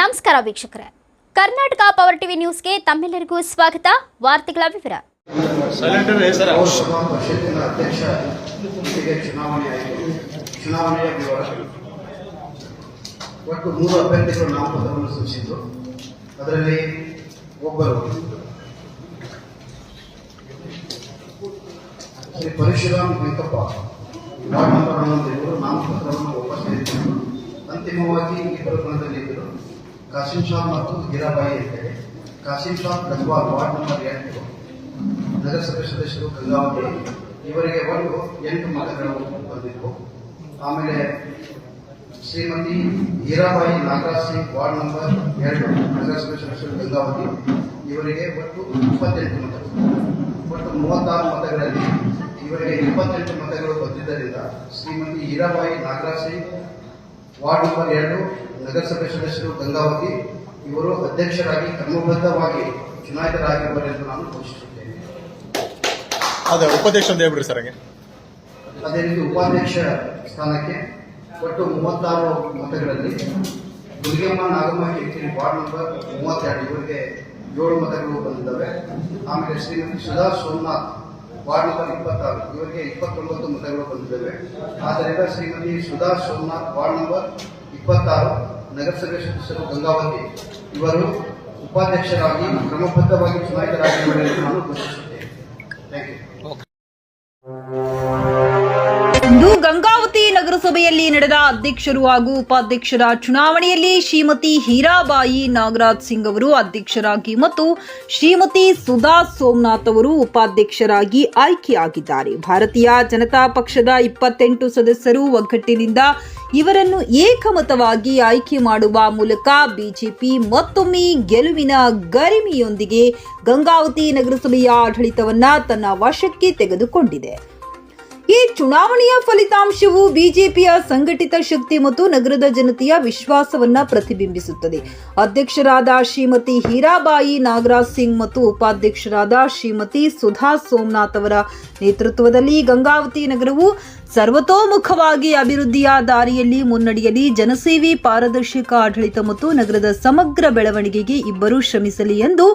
ನಮಸ್ಕಾರ ವೀಕ್ಷಕರೇ. Karnataka power TV ನ್ಯೂಸ್ಗೆ ತಮ್ಮೆಲ್ಲರಿಗೂ ಸ್ವಾಗತ. ವಾರ್ತೆಗಳ ವಿವರ. ಚುನಾವಣೆಯ ವಿವರ ಒಟ್ಟು ಮೂರು ಅಭ್ಯರ್ಥಿಗಳು ನಾಮಪತ್ರವನ್ನು ಸೂಚಿಸಿದ್ದು ಅದರಲ್ಲಿ ಒಬ್ಬರು. ಶ್ರೀ ಪರಶುರಾಮ್ ವೆಂಕಪ್ಪ ವಾರ್ಡ್ ನಂಬರ್ ಹನ್ನೊಂದು ಇವರು ನಾಮಪತ್ರವನ್ನು ವಾಪಸ್ ಅಂತಿಮವಾಗಿ ಈ ಕಣದಲ್ಲಿದ್ದರು ಕಾಸಿಂ ಶಾ ಮತ್ತು ಹೀರಾಬಾಯಿ ಅಂತೇಳಿ ಕಾಸಿಂ ಶಾಪ್ ಗದ್ವಾಲ್ ವಾರ್ಡ್ ನಂಬರ್ ಎಂಟು. ನಗರಸಭೆ ಸದಸ್ಯರು ಗಂಗಾವತಿ ಇವರಿಗೆ ಒಂದು ಎಂಟು ಮತಗಳು ಬಂದಿದ್ದವು ಆಮೇಲೆ ಶ್ರೀಮತಿ ಹೀರಾಬಾಯಿ ನಾಗರಾಜ್ ಸಿಂಗ್ ವಾರ್ಡ್ ನಂಬರ್ ಎರಡು, ನಗರಸಭೆ ಸದಸ್ಯರು ಗಂಗಾವತಿ ಇವರಿಗೆ ಒಟ್ಟು ಇಪ್ಪತ್ತೆಂಟು ಮತಗಳು. ಒಟ್ಟು ಮೂವತ್ತಾರು ಮತಗಳಲ್ಲಿ ಇವರಿಗೆ ಇಪ್ಪತ್ತೆಂಟು ಮತಗಳು ಬಂದಿದ್ದರಿಂದ ಶ್ರೀಮತಿ ಹೀರಾಬಾಯಿ ನಾಗರಾಜ್ ಸಿಂಗ್ ವಾರ್ಡ್ ನಂಬರ್ ಎರಡು ನಗರಸಭೆ ಸದಸ್ಯರು ಗಂಗಾವತಿ ಇವರು ಅಧ್ಯಕ್ಷರಾಗಿ ಕ್ರಮಬದ್ಧವಾಗಿ ಚುನಾಯಿತರಾಗಿರುವರು ಎಂದು ನಾನು ಘೋಷಿಸುತ್ತೇನೆ. ಅದೇ ಉಪಾಧ್ಯಕ್ಷ ಅಂತ ಹೇಳ್ಬಿಡ್ರಿ ಸರ್ ಹಂಗೆ. ಅದೇ ರೀತಿ ಉಪಾಧ್ಯಕ್ಷ ಸ್ಥಾನಕ್ಕೆ ಒಟ್ಟು ಮೂವತ್ತಾರು ಮತಗಳಲ್ಲಿ ದುರ್ಗಮ್ಮ ನಾಗಮ್ಮ ಕಿರಿಕಿರಿ ವಾರ್ಡ್ ನಂಬರ್ ಮೂವತ್ತೆರಡು. ಇವರಿಗೆ ಏಳು ಮತಗಳು ಬಂದಿದ್ದಾವೆ. ಆಮೇಲೆ ಶ್ರೀಮತಿ ಸುಧಾ ಸೋಮನಾಥ್ ವಾರ್ಡ್ ನಂಬರ್ ಇಪ್ಪತ್ತಾರು, ಇವರಿಗೆ ಇಪ್ಪತ್ತೊಂಬತ್ತು ಮತಗಳು ಬಂದಿದ್ದಾವೆ. ಆದ್ದರಿಂದ ಶ್ರೀಮತಿ ಸುಧಾ ಸೋಮನಾಥ್, ವಾರ್ಡ್ ನಂಬರ್ ಇಪ್ಪತ್ತಾರು, ನಗರಸಭೆ ಸದಸ್ಯರು ಗಂಗಾವತಿ. ಇವರು ಉಪಾಧ್ಯಕ್ಷರಾಗಿ, ಕ್ರಮಬದ್ಧವಾಗಿ ಚುನಾಯಿತರಾಗಿ ನಾನು ಘೋಷಿಸುತ್ತೇನೆ. ನಗರಸಭೆಯಲ್ಲಿ ನಡೆದ ಅಧ್ಯಕ್ಷರು ಹಾಗೂ ಉಪಾಧ್ಯಕ್ಷರ ಚುನಾವಣೆಯಲ್ಲಿ ಶ್ರೀಮತಿ ಹೀರಾಬಾಯಿ ನಾಗರಾಜ್ ಸಿಂಗ್ ಅವರು ಅಧ್ಯಕ್ಷರಾಗಿ ಮತ್ತು ಶ್ರೀಮತಿ ಸುಧಾ ಸೋಮನಾಥ್ ಅವರು ಉಪಾಧ್ಯಕ್ಷರಾಗಿ ಆಯ್ಕೆಯಾಗಿದ್ದಾರೆ. ಭಾರತೀಯ ಜನತಾ ಪಕ್ಷದ ಇಪ್ಪತ್ತೆಂಟು ಸದಸ್ಯರು ಒಗ್ಗಟ್ಟಿನಿಂದ ಇವರನ್ನು ಏಕಮತವಾಗಿ ಆಯ್ಕೆ ಮಾಡುವ ಮೂಲಕ ಬಿಜೆಪಿ ಮತ್ತೊಮ್ಮೆ ಗೆಲುವಿನ ಗರಿಮೆಯೊಂದಿಗೆ ಗಂಗಾವತಿ ನಗರಸಭೆಯ ಆಡಳಿತವನ್ನ ತನ್ನ ವಶಕ್ಕೆ ತೆಗೆದುಕೊಂಡಿದೆ. ಈ ಚುನಾವಣೆಯ ಫಲಿತಾಂಶವು ಬಿಜೆಪಿಯ ಸಂಘಟಿತ ಶಕ್ತಿ ಮತ್ತು ನಗರದ ಜನತೆಯ ವಿಶ್ವಾಸವನ್ನ ಪ್ರತಿಬಿಂಬಿಸುತ್ತದೆ. ಅಧ್ಯಕ್ಷರಾದ ಶ್ರೀಮತಿ ಹೀರಾಬಾಯಿ ನಾಗರಾಜ್ ಸಿಂಗ್ ಮತ್ತು ಉಪಾಧ್ಯಕ್ಷರಾದ ಶ್ರೀಮತಿ ಸುಧಾ ಸೋಮನಾಥ್ ಅವರ ನೇತೃತ್ವದಲ್ಲಿ ಗಂಗಾವತಿ ನಗರವು ಸರ್ವತೋಮುಖವಾಗಿ ಅಭಿವೃದ್ಧಿಯ ದಾರಿಯಲ್ಲಿ ಮುನ್ನಡೆಯಲಿ, ಜನಸೇವೆ, ಪಾರದರ್ಶಕ ಆಡಳಿತ ಮತ್ತು ನಗರದ ಸಮಗ್ರ ಬೆಳವಣಿಗೆಗೆ ಇಬ್ಬರು ಶ್ರಮಿಸಲಿ ಎಂದು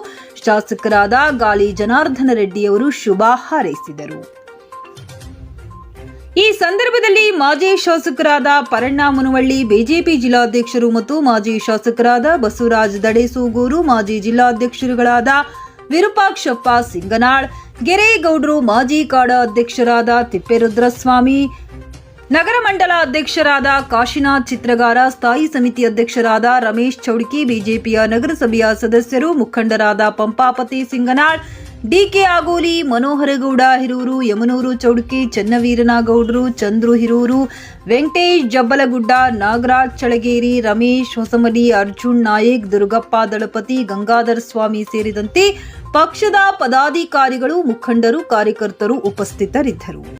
ಶಾಸಕರಾದ ಗಾಲಿ ಜನಾರ್ದನ ರೆಡ್ಡಿಯವರು ಶುಭ ಹಾರೈಸಿದರು. ಈ ಸಂದರ್ಭದಲ್ಲಿ ಮಾಜಿ ಶಾಸಕರಾದ ಪರಣ್ಣ ಮುನವಳ್ಳಿ, ಬಿಜೆಪಿ ಜಿಲ್ಲಾಧ್ಯಕ್ಷರು ಮತ್ತು ಮಾಜಿ ಶಾಸಕರಾದ ಬಸವರಾಜ್ ದಡೇಸೂಗೂರು, ಮಾಜಿ ಜಿಲ್ಲಾಧ್ಯಕ್ಷರುಗಳಾದ ವಿರೂಪಾಕ್ಷಪ್ಪ ಸಿಂಗನಾಳ್, ಗೆರೇಗೌಡರು ಮಾಜಿ ಕಾಡ ಅಧ್ಯಕ್ಷರಾದ ತಿಪ್ಪೇರುದ್ರಸ್ವಾಮಿ, ನಗರ ಮಂಡಲ ಅಧ್ಯಕ್ಷರಾದ ಕಾಶಿನಾಥ್ ಚಿತ್ರಗಾರ, ಸ್ಥಾಯಿ ಸಮಿತಿ ಅಧ್ಯಕ್ಷರಾದ ರಮೇಶ್ ಚೌಡ್ಕಿ, ಬಿಜೆಪಿಯ ನಗರಸಭೆಯ ಸದಸ್ಯರು ಮುಖಂಡರಾದ ಪಂಪಾಪತಿ ಸಿಂಗನಾಳ್ ಡಿಕೆ ಆಗೋಲಿ ಮನೋಹರಗೌಡ ಹಿರೂರು, ಯಮನೂರು, ಚೌಡ್ಕಿ ಚನ್ನವೀರನಗೌಡರು ಚಂದ್ರು, ಹಿರೂರು, ವೆಂಕಟೇಶ್, ಜಬ್ಬಲಗುಡ್ಡ, ನಾಗರಾಜ್ ಚಳಗೇರಿ ರಮೇಶ್ ಹೊಸಮಡಿ ಅರ್ಜುನ್ ನಾಯಕ್, ದುರ್ಗಪ್ಪ, ದಳಪತಿ, ಗಂಗಾಧರ ಸ್ವಾಮಿ ಸೇರಿದಂತೆ ಪಕ್ಷದ ಪದಾಧಿಕಾರಿಗಳು ಮುಖಂಡರು, ಕಾರ್ಯಕರ್ತರು ಉಪಸ್ಥಿತರಿದ್ದರು.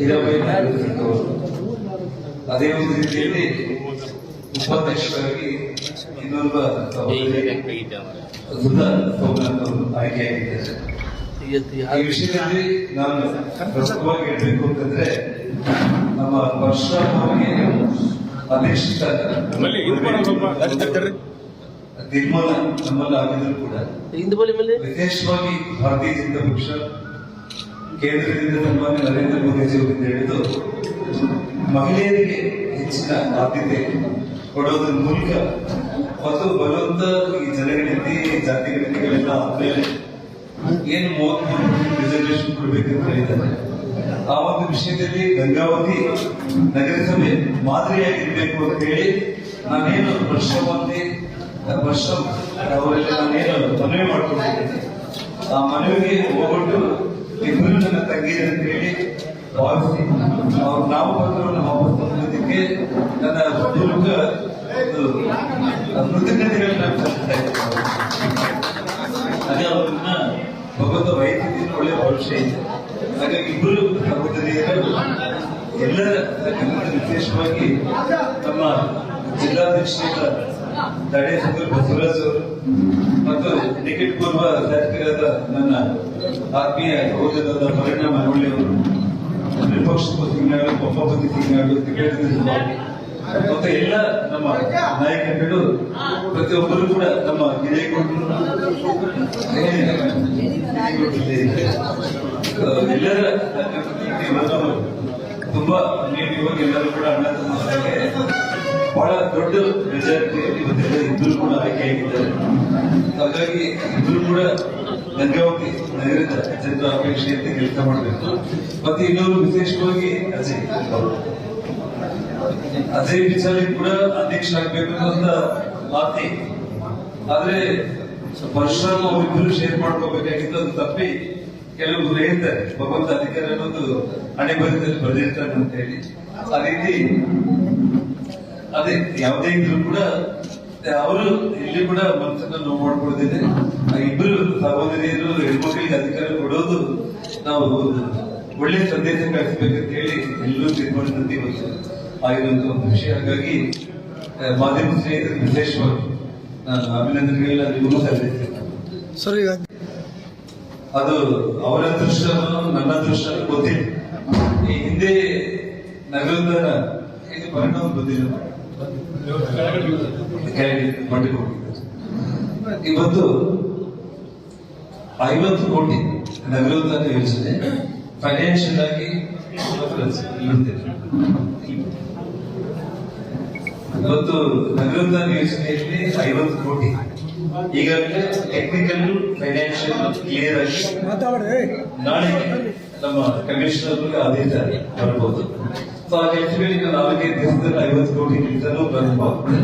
ಹಿರವೈನ ಅದೇ ಒಂದು ರೀತಿಯಲ್ಲಿ ಉಪಾಧ್ಯಕ್ಷರಾಗಿ ಇನ್ನೊಬ್ಬ ಅವರು ಆಯ್ಕೆಯಾಗಿದ್ದಾರೆ ಈ ವಿಷಯದಲ್ಲಿ ನಾನು ಪ್ರಮುಖವಾಗಿ ಹೇಳಬೇಕು ಅಂತಂದ್ರೆ ನಮ್ಮ ವರ್ಷ ಅಧ್ಯಕ್ಷ ನಿರ್ಮಲ ನಮ್ಮಲ್ಲ ಆಗಿದ್ರು ಕೂಡ ವಿಶೇಷವಾಗಿ ಭಾರತೀಯ ಜನತಾ ಪಕ್ಷ ಕೇಂದ್ರದಿಂದ ತುಂಬಾನೇ ನರೇಂದ್ರ ಮೋದಿ ಅವರಿಂದ ಹೇಳಿದ್ದು ಮಹಿಳೆಯರಿಗೆ ಹೆಚ್ಚಿನ ಆದ್ಯತೆ ಕೊಡೋದ್ರ ಮೂಲಕ ಮತ್ತು ಬಲವಂತ ಈ ಜನಗಣತಿ ಜಾತಿಗಣತಿಗಳೆಲ್ಲ ಆದ್ಮೇಲೆ ಏನು ಮೂವತ್ಮೂರು ರಿಸರ್ವೇಶನ್ ಕೊಡಬೇಕಂತ ಹೇಳಿದ್ದಾರೆ. ಆ ಒಂದು ವಿಷಯದಲ್ಲಿ ಗಂಗಾವತಿ ನಗರಸಭೆ ಮಾದರಿಯಾಗಿರ್ಬೇಕು ಅಂತ ಹೇಳಿ ನಾನೇನು ವರ್ಷವಂತಿ ವರ್ಷ ಅವರೆಲ್ಲ ನಾನೇನು ಮನವಿ ಮಾಡ್ಕೊಂಡಿದ್ದೇನೆ ಆ ಮನವಿಗೆ ಹೋಗ್ಬಿಟ್ಟು ಇಬ್ಬರು ನನ್ನ ಅಂತ ಹೇಳಿ ಭಾವಿಸಿ ಅವ್ರ ನಾಮಪತ್ರವನ್ನು ವಾಪಸ್ ತಗೊಳ್ಳೋದಕ್ಕೆ ನನ್ನ ದುರ್ಗ ಕೃತಜ್ಞತೆಗಳನ್ನ ಸಲ್ಲಿಸ್ತಾ ಇದ್ದೀನಿ. ಅದೇ ಅವ್ರನ್ನ ಭಗವಂತ ವೈದ್ಯದಿಂದ ಒಳ್ಳೆ ಭವಿಷ್ಯ ಇದೆ. ಹಾಗಾಗಿ ಇಬ್ಬರು ಸಹೋದರಿಯರು ಎಲ್ಲರ ವಿಶೇಷವಾಗಿ ತಮ್ಮ ಜಿಲ್ಲಾಧ್ಯಕ್ಷರ ತಡೆ ಸಂದರ್ಭ ಬಸವರಾಜ್ ಅವರು ಟಿಕೆಟ್ ಪೂರ್ವ ಶಾಸಕರಾದ ನನ್ನ ಆತ್ಮೀಯ ಸಹೋದರರಾದ ಪರಿಣಾಮ ಮನವಳ್ಳಿ ಅವರು. ವಿಪಕ್ಷ ಪತ್ರಿಕೆಗಳು ಒಬ್ಬ ಪತ್ರಿಕೆಗಳು ಟಿಕೆಟ್ ಮತ್ತೆ ಎಲ್ಲ ನಮ್ಮ ನಾಯಕರುಗಳು, ಪ್ರತಿಯೊಬ್ಬರು ಕೂಡ ನಮ್ಮ ಹಿರೇಗೌಡರು ಎಲ್ಲರ ತುಂಬಾ ನೀವು ಇವಾಗ ಎಲ್ಲರೂ ಕೂಡ ಅಣ್ಣ ಬಹಳ ದೊಡ್ಡ ಮೆಜಾರಿಟಿ ಇವತ್ತೆಲ್ಲ ಇಬ್ಬರು ಕೂಡ ಆಯ್ಕೆಯಾಗಿದ್ದಾರೆ ಹಾಗಾಗಿ ಇದ್ರೂ ಕೂಡ ಗಂಗಾವತಿ ನಗರದ ಜನರ ಅಪೇಕ್ಷೆಯಂತೆ ಕೆಲಸ ಮಾಡಬೇಕು. ಮತ್ತೆ ಇನ್ನೊಂದು ವಿಶೇಷವಾಗಿ ಅಜಯ್ ಅಜಯ್ ವಿಚಾರ ಕೂಡ ಅಧ್ಯಕ್ಷರಾಗಬೇಕು ಅಂತ ಮಾತಿ. ಆದ್ರೆ ಪರಶುರಾಮ್ ಅವರಿಬ್ಬರು ಶೇರ್ ಮಾಡ್ಕೋಬೇಕಾಗಿತ್ತು, ಅದು ತಪ್ಪಿ ಕೆಲವರು ಹೇಳ್ತಾರೆ, ಭಗವಂತ ಅಧಿಕಾರ ಅನ್ನೋದು ಹಣೆ ಬರದಲ್ಲಿ ಬರೆದಿರ್ತಾರೆ ಅಂತ ಹೇಳಿ. ಆ ರೀತಿ ಅದೇ ಯಾವುದೇ ಇದ್ರು ಕೂಡ ಅವರು ಇಲ್ಲಿ ಕೂಡ ಮನಸ್ಸನ್ನ ನೋವು ಮಾಡ್ಕೊಳ್ತಿದೆ. ಆ ಇಬ್ಬರು ಸಹೋದರಿಯರು ಹೆಣ್ಮಕ್ಳಿಗೆ ಅಧಿಕಾರ ಕೊಡೋದು ನಾವು ಒಂದು ಒಳ್ಳೆ ಸಂದೇಶ ಕಳಿಸ್ಬೇಕಂತ ಹೇಳಿ ಎಲ್ಲರೂ ತೀರ್ಮಾನ ಇವತ್ತು ಆಗಿರುವಂತ ಒಂದು ವಿಷಯ. ಹಾಗಾಗಿ ಮಾಧ್ಯಮ ಸ್ನೇಹಿತರಿಗೆ ವಿಶೇಷವಾಗಿ ನಾನು ಅಭಿನಂದನೆಗಳನ್ನ ನಿಮಗೂ ಸಲ್ಲಿಸ್ತೇನೆ. ಸರ್ ಅದು ಅವರ ಅದೃಷ್ಟ ನನ್ನ ಅದೃಷ್ಟ ಗೊತ್ತಿಲ್ಲ. ಈ ಹಿಂದೆ ನಗರದ ಇದು ಪರಿಣಾಮ ಗೊತ್ತಿಲ್ಲ. ಇವತ್ತು ಐವತ್ತು ಕೋಟಿ ನಗರೋದ್ಧಾರ ಯೋಜನೆ ಫೈನಾನ್ಷಿಯಲ್ ಆಗಿ ಇವತ್ತು ನಗರದ ಯೋಜನೆಯಲ್ಲಿ ಐವತ್ತು ಕೋಟಿ. ಈಗಾಗಲೇ ಟೆಕ್ನಿಕಲ್ ಫೈನಾನ್ಷಿಯಲ್ ಕ್ಲಿಯರ್ ಆಗಿ ನಾಳೆ ನಮ್ಮ ಕಮಿಷನರ್ ಆದೇಶ ಬರ್ಬೋದು. ಸೊ ಆ ಕೆಲಸಗಳಿಗೆ ನಾಲ್ಕೈದು ದಿವಸದಲ್ಲಿ ಐವತ್ತು ಕೋಟಿ ಕೆಲಸನೂ ಬರ್ಬೋದು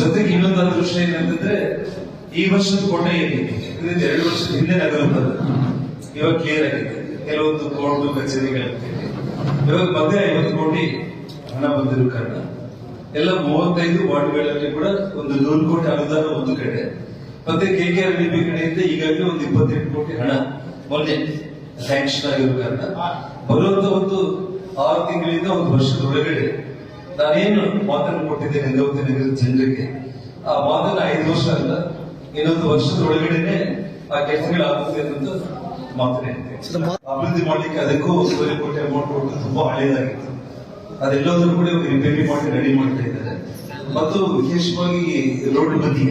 ಜೊತೆಗೆ ಇನ್ನೊಂದು ಅದೃಷ್ಟ ಏನಂತಂದ್ರೆ, ಈ ವರ್ಷದ ಕೋಟೆ ಏನಿದೆ? ಎರಡು ವರ್ಷದ ಹಿಂದೆ ನಗರ ಇವಾಗ ಕ್ಲಿಯರ್ ಆಗಿದೆ. ಕೆಲವೊಂದು ಕೋರ್ಟ್ ಕಚೇರಿಗಳಿಗೆ ಇವಾಗ ಮತ್ತೆ ಐವತ್ತು ಕೋಟಿ ಹಣ ಬಂದಿರೋ ಕಾರಣ. ಎಲ್ಲ ಮೂವತ್ತೈದು ವಾರ್ಡ್ಗಳಲ್ಲಿ ಕೂಡ ಒಂದು ನೂರು ಕೋಟಿ ಅನುದಾನ ಒಂದು ಕಡೆ. ಮತ್ತೆ K K R D B ಕಡೆಯಿಂದ ಈಗಾಗಲೇ ಒಂದು ಇಪ್ಪತ್ತೆಂಟು ಕೋಟಿ ಹಣ ಮೊನ್ನೆ ಸ್ಯಾಂಕ್ಷನ್ ಆಗಿರೋ ಕಾರಣ. ಬರುವಂತ ಒಂದು ಆರು ತಿಂಗಳಿಂದ ಒಂದು ವರ್ಷದ ಒಳಗಡೆ ನಾನೇನು ಮಾತನ್ನು ಕೊಟ್ಟಿದ್ದೆ ಗಂಗಾವತಿ ನಗರದ ಜನರಿಗೆ. ಆ ಮಾತನ್ನ ಐದು ವರ್ಷ ಅಲ್ಲ ಇನ್ನೊಂದು ವರ್ಷದ ಒಳಗಡೆನೆ ಆ ಕೆಲಸಗಳಾಗುತ್ತೆ ಅನ್ನೋದು ಮಾತನೇ ಅಭಿವೃದ್ಧಿ ಮಾಡ್ಲಿಕ್ಕೆ ಅದಕ್ಕೂ ಸೂರ್ಯ ಕೋಟೆ ಅಮೌಂಟ್ ಕೊಟ್ಟು ತುಂಬಾ ಹಳೆಯದಾಗಿತ್ತು ಅದೆಲ್ಲದನ್ನು ಕೂಡ ರಿಪೇರಿ ಮಾಡಿ ರೆಡಿ ಮಾಡ್ತಾ ಇದ್ದಾರೆ. ಮತ್ತು ವಿಶೇಷವಾಗಿ ರೋಡ್ ಬದಿ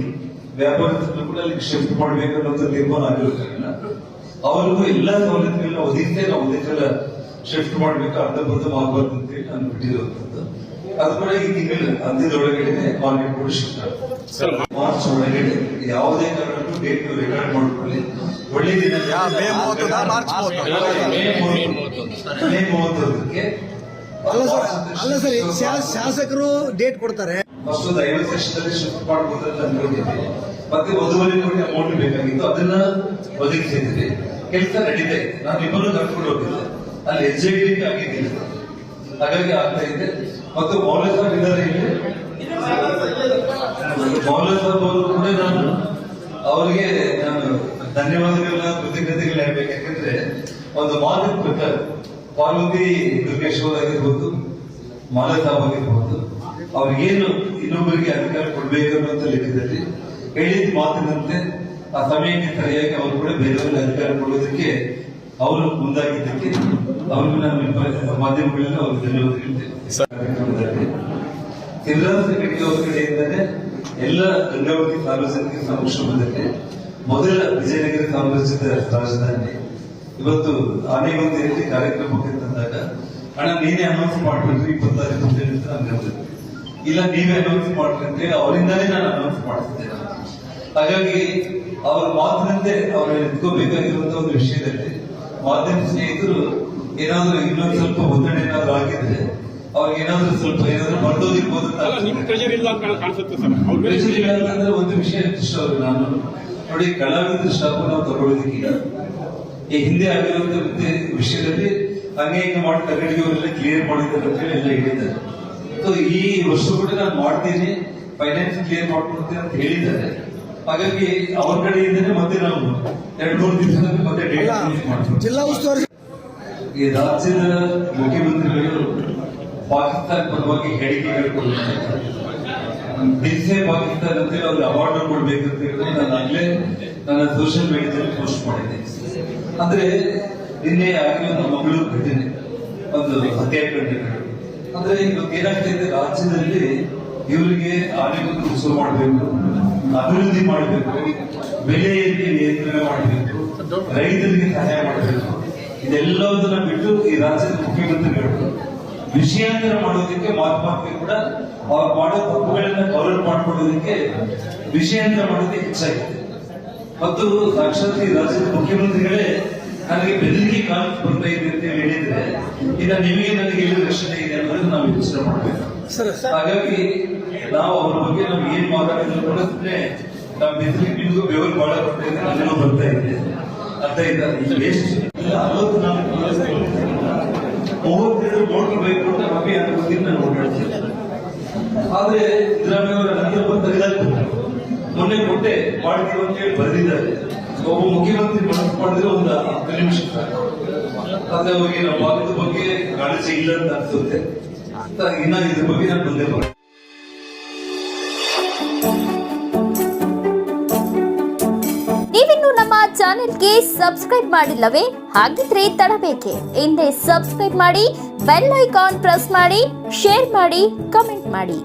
ವ್ಯಾಪಾರಸ್ಥರು ಕೂಡ ಅಲ್ಲಿ ಶಿಫ್ಟ್ ಮಾಡ್ಬೇಕು ಅನ್ನೋದು ತೀರ್ಮಾನ ಆಗಿರೋದ್ರಿಂದ ಅವರಿಗೂ ಎಲ್ಲಾ ಸವಲತ್ತುಗಳನ್ನ ಒದಗಿಸೇ ನಾವು ಒಂದೇ ಸಲ ಶಿಫ್ಟ್ ಮಾಡಬೇಕು ಅರ್ಧಬರ್ಧ ಆಗಬಾರ್ದು ಅಂತ ಹೇಳಿ ನಾನು ಬಿಟ್ಟಿರುವಂತದ್ದು ಅದು ಕೂಡ ಈ ತಿಂಗಳ ಅಂದ್ಯದೊಳಗಡೆ ಮಾರ್ಕೆಟ್ ಕೂಡ ಶಿಫ್ಟ್ ಆಗುತ್ತೆ ಮಾರ್ಚ್ ಒಳಗಡೆ ಯಾವುದೇ ಕಾರಣಕ್ಕೂ ಡೇಟ್ ರೆಕಾರ್ಡ್ ಮಾಡ್ಕೊಳ್ಳಿ. ಒಳ್ಳೆ ದಿನ ಯಾ, ಮೇ ಮೂವತ್ತೊಂದಕ್ಕೆ ಅಲ್ಲ ಸರ್ ಅಲ್ಲ ಶಾಸಕರು ಡೇಟ್ ಕೊಡ್ತಾರೆ. ಫಸ್ಟ್ ಒಂದು ಐವತ್ತು ಲಕ್ಷದಲ್ಲಿ ಶಿಫ್ಟ್ ಮಾಡಬಹುದು ಅಂತ ಅನ್ಕೊಂಡಿದ್ವಿ ಮತ್ತೆ ಒಂದೂವರೆ ಕೋಟಿ ಅಮೌಂಟ್ ಬೇಕಾಗಿತ್ತು. ಅದನ್ನ ಒದಗಿಸಿದ್ವಿ. ಕೆಲಸ ನಡೀತಾ ಇದೆ ನಾನು ಇಬ್ಬರು ಕರ್ಕೊಂಡು ಹೋಗಿದ್ದೆ. ಅಲ್ಲಿ ಎಕ್ಸಿಕ್ಯೂಟಿವ್ ಆಗಿದ್ದಿಲ್ಲ ಹಾಗಾಗಿ ಆಗ್ತಾ ಇದೆ. ಮತ್ತು ಮೌಲ್ಯ ಸಾಬ್ ಇದ್ದಾರೆ ಇಲ್ಲಿ ಮೌಲ್ಯ ಸಾಬ್ ಕೂಡ ನಾನು ಅವರಿಗೆ ನಾನು ಧನ್ಯವಾದಗಳನ್ನ ಕೃತಜ್ಞತೆಗಳು ಹೇಳ್ಬೇಕು. ಯಾಕಂದ್ರೆ ಒಂದು ಮಾತಿನ ಪ್ರಕಾರ ಪಾರ್ವತಿ ದುರ್ಗೇಶ್ವರ್ ಆಗಿರ್ಬೋದು ಮಾಲಾ ಸಾಬ್ ಆಗಿರ್ಬೋದು, ಅವ್ರಿಗೇನು ಇನ್ನೊಬ್ಬರಿಗೆ ಅಧಿಕಾರ ಕೊಡ್ಬೇಕು ಅನ್ನೋ ಲೆಕ್ಕದಲ್ಲಿ ಹೇಳಿದ ಮಾತಿನಂತೆ ಆ ಸಮಯಕ್ಕೆ ಸರಿಯಾಗಿ ಅವರು ಕೂಡ ಬೇರೆಯವರಿಗೆ ಅಧಿಕಾರ ಕೊಡೋದಕ್ಕೆ ಅವರು ಮುಂದಾಗಿದ್ದಕ್ಕೆ ಅವರು ನಾನು ಅವರು ಧನ್ಯವಾದಗಳು ಶಿವರಾಜ ರೆಡ್ಡಿ ಅವರ ಕಡೆಯಿಂದಲೇ ಎಲ್ಲ ಗಂಗಾವತಿ ಸಾರ್ವಜನಿಕ ಸಂಕ್ಷೇಮದಲ್ಲಿ ಮೊದಲ ವಿಜಯನಗರ ಸಾಮ್ರಾಜ್ಯದ ರಾಜಧಾನಿ. ಇವತ್ತು ಆನೆಗೊಂದಿಯಲ್ಲಿ ಕಾರ್ಯಕ್ರಮಕ್ಕೆ ತಂದಾಗ ಅಣ್ಣ, ನೀನೇ ಅನೌನ್ಸ್ ಮಾಡ್ಬಿಟ್ರಿ ಇಪ್ಪತ್ತಾರು ಅಂತ ನಾನು ಇಲ್ಲ, ನೀವೇ ಅನೌನ್ಸ್ ಮಾಡ್ಕೊಂಡ್ರಿ ಅವರಿಂದಲೇ ನಾನು ಅನೌನ್ಸ್ ಮಾಡ್ತಿದ್ದೆ ಹಾಗಾಗಿ ಅವ್ರ ಮಾತಿನಂತೆ ಅವರು ನಿಂತ್ಕೋಬೇಕಾಗಿರುವಂತಹ ಒಂದು ವಿಷಯದಲ್ಲಿ ಮಾಧ್ಯಮ ಸ್ನೇಹಿತರು ಏನಾದ್ರೂ ಇನ್ನೊಂದು ಸ್ವಲ್ಪ ಒತ್ತಡ ಏನಾದ್ರು ಆಗಿದ್ರೆ ಅವ್ರಿಗೆ ಏನಾದ್ರೂ ಸ್ವಲ್ಪ ಏನಾದ್ರೂ ಮಾಡೋದಿರ್ಬೋದು ಅಂತಂದ್ರೆ ಒಂದು ವಿಷಯ ಇಷ್ಟ ಅವ್ರು ನಾನು. ನೋಡಿ ಕಲಾವಿದ ಶಾಪ ನಾವು ತಗೊಳ್ಳೋದಕ್ಕಿಲ್ಲ. ಈ ಹಿಂದೆ ಆಗಿರುವಂತ ವಿಷಯದಲ್ಲಿ ಹಂಗೆ ಹಿಂಗೆ ಮಾಡಿ ತಗಡಿಗೆ ಅವರೆಲ್ಲ ಕ್ಲಿಯರ್ ಮಾಡಿದ್ದಾರೆ ಅಂತ ಹೇಳಿ ಎಲ್ಲ ಹೇಳಿದ್ದಾರೆ. ಸೊ ಈ ವರ್ಷ ಕೂಡ ನಾನು ಮಾಡ್ತೀನಿ. ಫೈನಾನ್ಸ್ ಕ್ಲಿಯರ್ ಮಾಡ್ಕೊಡ್ತೀನಿ ಅಂತ ಹೇಳಿದ್ದಾರೆ. ಹಾಗಾಗಿ ಅವ್ರ ಕಡೆಯಿಂದನೇ ಮತ್ತೆ ನಾವು ಎರಡು ಮೂರು ದಿವಸದಲ್ಲಿ ಮತ್ತೆ ಡೇಟ್ ಮಾಡ್ತೀವಿ. ಜಿಲ್ಲಾ ಉಸ್ತುವಾರಿ ಈ ರಾಜ್ಯದ ಮುಖ್ಯಮಂತ್ರಿಗಳು ಪಾಕಿಸ್ತಾನ ಪರವಾಗಿ ಹೇಳಿಕೆಗಳು ಕೊಡುತ್ತಾರೆ ದಿಸೆ ಪಾಕಿಸ್ತಾನ ಅಂತ ಹೇಳಿ ಅವ್ರಿಗೆ ಅವಾರ್ಡ್ ಕೊಡ್ಬೇಕು ಅಂತ ಹೇಳಿ ನಾನು ಆಗ್ಲೇ ನನ್ನ ಸೋಷಿಯಲ್ ಮೀಡಿಯಾದಲ್ಲಿ ಪೋಸ್ಟ್ ಮಾಡಿದ್ದೆ. ಅಂದ್ರೆ ನಿನ್ನೆ ಆಗಿರೋ ಮಂಗಳೂರು ಘಟನೆ ಒಂದು ಹತ್ಯಾಕಾಂಡಗಳು ಅಂದ್ರೆ ಇವತ್ತು ಏನಾಗ್ತಿದೆ ರಾಜ್ಯದಲ್ಲಿ ಇವರಿಗೆ ಆನೆಗೊಂದು ಉತ್ಸವ ಮಾಡಬೇಕು. ಅಭಿವೃದ್ಧಿ ಮಾಡಬೇಕು ಬೆಲೆ ಏರಿಕೆ ನಿಯಂತ್ರಣ ಮಾಡಬೇಕು, ರೈತರಿಗೆ ಸಹಾಯ ಮಾಡಬೇಕು. ಇದೆಲ್ಲದನ್ನ ಬಿಟ್ಟು ಈ ರಾಜ್ಯದ ಮುಖ್ಯಮಂತ್ರಿಗಳು ವಿಷಯಾಂತರ ಮಾಡೋದಕ್ಕೆ ಮಾತುಕತೆ ಕೂಡ ಅವ್ರು ಮಾಡೋ ತಪ್ಪುಗಳನ್ನ ಕವರ್ ಮಾಡ್ಕೊಳ್ಳೋದಕ್ಕೆ ವಿಷಯಾಂತರ ಮಾಡೋದಕ್ಕೆ ಹೆಚ್ಚಾಗಿದೆ. ಮತ್ತು ಸಾಕ್ಷಾತ್ ಈ ರಾಜ್ಯದ ಮುಖ್ಯಮಂತ್ರಿಗಳೇ ನನಗೆ ಬೆದರಿಕೆ ಕಾಲ್ ಬರ್ತಾ ಇದೆ ಅಂತ ಹೇಳಿದ್ರೆ ಇನ್ನ ನಿಮಗೆ ನನಗೆ ಎಲ್ಲಿ ರಕ್ಷಣೆ ಇದೆ ಅನ್ನೋದನ್ನ ನಾವು ಯೋಚನೆ ಮಾಡಬೇಕು. ಸರ್ ಹಾಗಾಗಿ ನಾವು ಅವ್ರ ಬಗ್ಗೆ ನಾವು ಏನ್ ಮಾತಾಡಿದ್ರು ನೋಡಿದ್ರೆ ನಾವು ಬೆದರಿಕೆ ನಿಮಗೂ ಬೆವರು ಬಹಳ ಬರ್ತಾ ಇದೆ ನನಗೂ ಬರ್ತಾ ಇದೆ ಅರ್ಥ ಇದೆ ಈ ವೇಸ್ಟ್. ಇಲ್ಲ ಅರವತ್ತು ನಾಲ್ಕು ಮೂವತ್ತೆರಡು ಬೈಕ್ ಕೊಟ್ಟ ಮಮ್ಮಿ ಅದ್ರ ಬಗ್ಗೆ ನಾನು ಓಡಾಡ್ತೀನಿ ಆದ್ರೆ ಸಿದ್ದರಾಮಯ್ಯ ಅವರ ನಂತರ ಬಂದ ಮೊನ್ನೆ ಕೊಟ್ಟೆ ಮಾಡ್ತೀವಿ ಅಂತ ಹೇಳಿ ಬರೆದಿದ್ದಾರೆ. ಒಬ್ಬ ಮುಖ್ಯಮಂತ್ರಿ ಮನಸ್ಸು ಒಂದು ಹತ್ತು ನಿಮಿಷ ಅದೇ ಹೋಗಿ ನಮ್ಮ ಭಾಗದ ಬಗ್ಗೆ ಕಾಳಜಿ ಇಲ್ಲ ಅಂತ ಅನ್ಸುತ್ತೆ. ಇನ್ನ ಇದ್ರ ಬಗ್ಗೆ ನಾನು ಮುಂದೆ ಬರ್ತೇನೆ ನೀವಿನ್ನು ನಮ್ಮ ಚಾನೆಲ್ಗೆ ಸಬ್ಸ್ಕ್ರೈಬ್ ಮಾಡಿಲ್ಲವೇ? ಹಾಗಿದ್ರೆ ತಡಬೇಕೆ. ಹಿಂದೆ ಸಬ್ಸ್ಕ್ರೈಬ್ ಮಾಡಿ, ಬೆಲ್ ಐಕಾನ್ ಪ್ರೆಸ್ ಮಾಡಿ, ಶೇರ್ ಮಾಡಿ, ಕಮೆಂಟ್ ಮಾಡಿ.